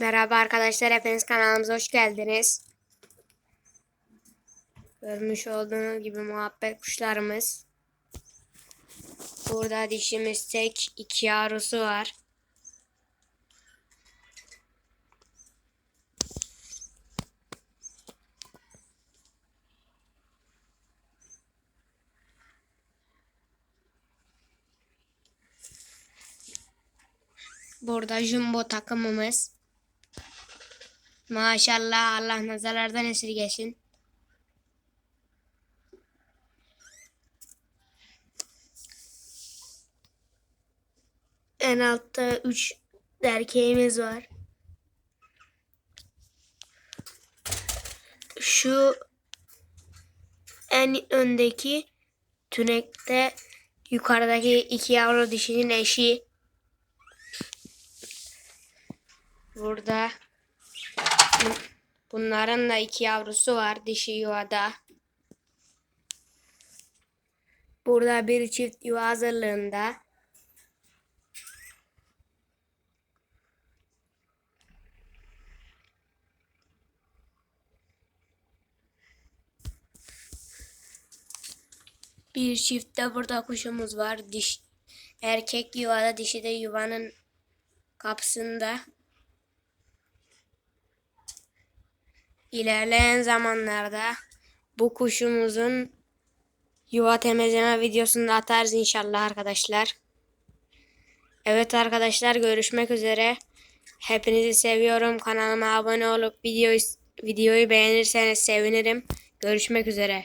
Merhaba arkadaşlar, hepiniz kanalımıza hoş geldiniz. Görmüş olduğunuz gibi muhabbet kuşlarımız. Burada dişimiz tek, iki yavrusu var. Burada jumbo takımımız. Maşallah Allah nazarlardan esirgesin. En altta 3 erkeğimiz var. Şu en öndeki tünekte yukarıdaki iki yavru dişinin eşi. Burada Bunların da iki yavrusu var dişi yuvada. Burada bir çift yuva hazırlığında. Bir çift de burada kuşumuz var. Diş erkek yuvada, dişi de yuvanın kapısında. İlerleyen zamanlarda bu kuşumuzun yuva temizleme videosunu da atarız inşallah arkadaşlar. Evet arkadaşlar görüşmek üzere. Hepinizi seviyorum. Kanalıma abone olup videoyu, videoyu beğenirseniz sevinirim. Görüşmek üzere.